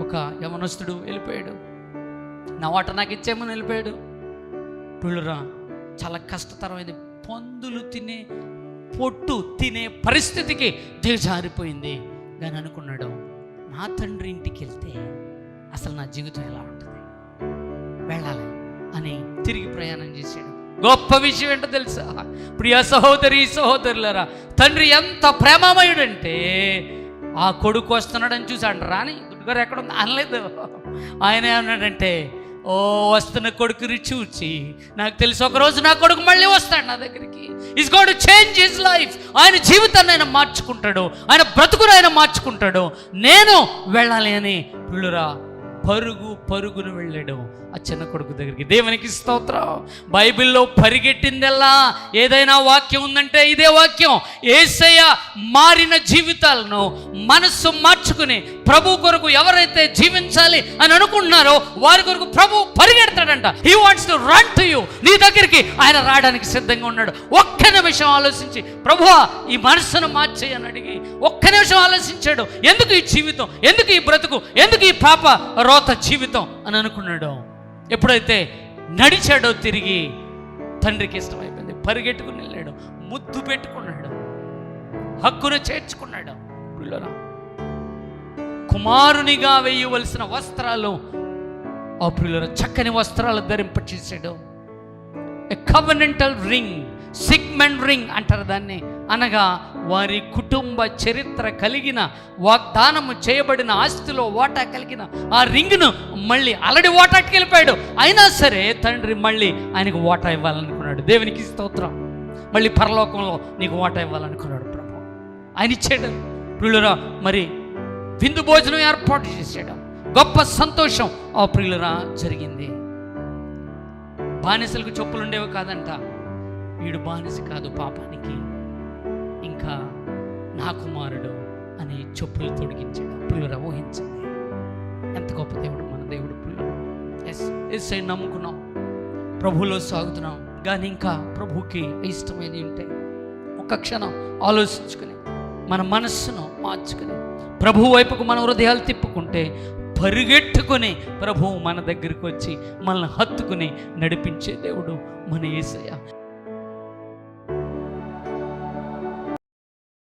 ఒక యవనస్తుడు వెళ్ళిపోయాడు. నా వాట నాకు ఇచ్చేమని వెళ్ళిపోయాడు. పిల్లరా చాలా కష్టతరమైంది. పందులు తినే పొట్టు తినే పరిస్థితికి దిగజారిపోయింది అని అనుకున్నాడు. నా తండ్రి ఇంటికి వెళ్తే అసలు నా జీవితం ఎలా ఉంటుంది? వెళ్ళాలి అని తిరిగి ప్రయాణం చేశాడు. గొప్ప విషయం ఏంటో తెలుసా? ప్రియ సహోదరి సహోదరులరా తండ్రి ఎంత ప్రేమమయుడంటే ఆ కొడుకు వస్తున్నాడని చూసాడు రాని గుడ్డుగారు ఎక్కడ ఉంది అనలేదు. ఆయన ఏమన్నాడంటే ఓ వస్తున్న కొడుకుని చూచి నాకు తెలిసి ఒక రోజు నా కొడుకు మళ్ళీ వస్తాడు నా దగ్గరికి. Is God to change his life ఆయన జీవితాన్ని ఆయన మార్చుకుంటాడు. ఆయన బ్రతుకును ఆయన మార్చుకుంటాడు. నేను వెళ్ళాలి అని పిల్లురా పరుగు పరుగును వెళ్ళాడు ఆ చిన్న కొడుకు దగ్గరికి. దేవునికి స్తోత్రం. బైబిల్లో పరిగెట్టిందల్లా ఏదైనా వాక్యం ఉందంటే ఇదే వాక్యం. ఏసయ్య మారిన జీవితాలను మనస్సు మార్చుకుని ప్రభు కొరకు ఎవరైతే జీవించాలి అని అనుకుంటున్నారో వారి కొరకు ప్రభు పరిగెడతాడంట. He wants to run to you నీ దగ్గరికి ఆయన రావడానికి సిద్ధంగా ఉన్నాడు. ఒక్క నిమిషం ఆలోచించి ప్రభువా ఈ మనస్సును మార్చేయి అని అడిగి ఒక్క నిమిషం ఆలోచించాడు. ఎందుకు ఈ జీవితం? ఎందుకు ఈ బ్రతుకు? ఎందుకు ఈ పాప రోత జీవితం? అని అనుకున్నాడు. ఎప్పుడైతే నడిచాడో తిరిగి తండ్రికి ఇష్టమైపోయింది. పరిగెట్టుకుని వెళ్ళాడు. ముద్దు పెట్టుకున్నాడు. హక్కును చేర్చుకున్నాడు. పిల్లరా కుమారునిగా వేయవలసిన వస్త్రాలు ఆ ప్రియుల చక్కని వస్త్రాలు ధరింపచేసాడు. A covenantal ring signet ring అంటారు దాన్ని. అనగా వారి కుటుంబ చరిత్ర కలిగిన వాగ్దానము చేయబడిన ఆస్తిలో వాటా కలిగిన ఆ రింగ్ను మళ్ళీ అలడి వాటాకి వెళ్ళిపోయాడు. అయినా సరే తండ్రి మళ్ళీ ఆయనకు వాటా ఇవ్వాలనుకున్నాడు. దేవునికి స్తోత్రం. మళ్ళీ పరలోకంలో నీకు వాటా ఇవ్వాలనుకున్నాడు ప్రభు. ఆయన ఇచ్చాడు. పిల్లరా మరి విందు భోజనం ఏర్పాటు చేశాడు. గొప్ప సంతోషం ఆ ప్రియులరా జరిగింది. బానిసలకు చెప్పులు ఉండేవి కాదంట. వీడు బానిస కాదు పాపానికి. ఇంకా నా కుమారుడు అని చెప్పులు తొడిగించాడు. పిల్లలు ఊహించింది ఎంత గొప్ప దేవుడు మన దేవుడు పిల్లలు ఎస్ ఎస్ అని నమ్ముకున్నాం. ప్రభులో సాగుతున్నాం. కానీ ఇంకా ప్రభుకి ఇష్టమైనది ఉంటే ఒక క్షణం ఆలోచించుకుని మన మనస్సును మార్చుకుని ప్రభు వైపుకు మన హృదయాలు తిప్పుకుంటే పరిగెట్టుకుని ప్రభువు మన దగ్గరికి వచ్చి మనల్ని హత్తుకుని నడిపించే దేవుడు మన ఏసయ్య.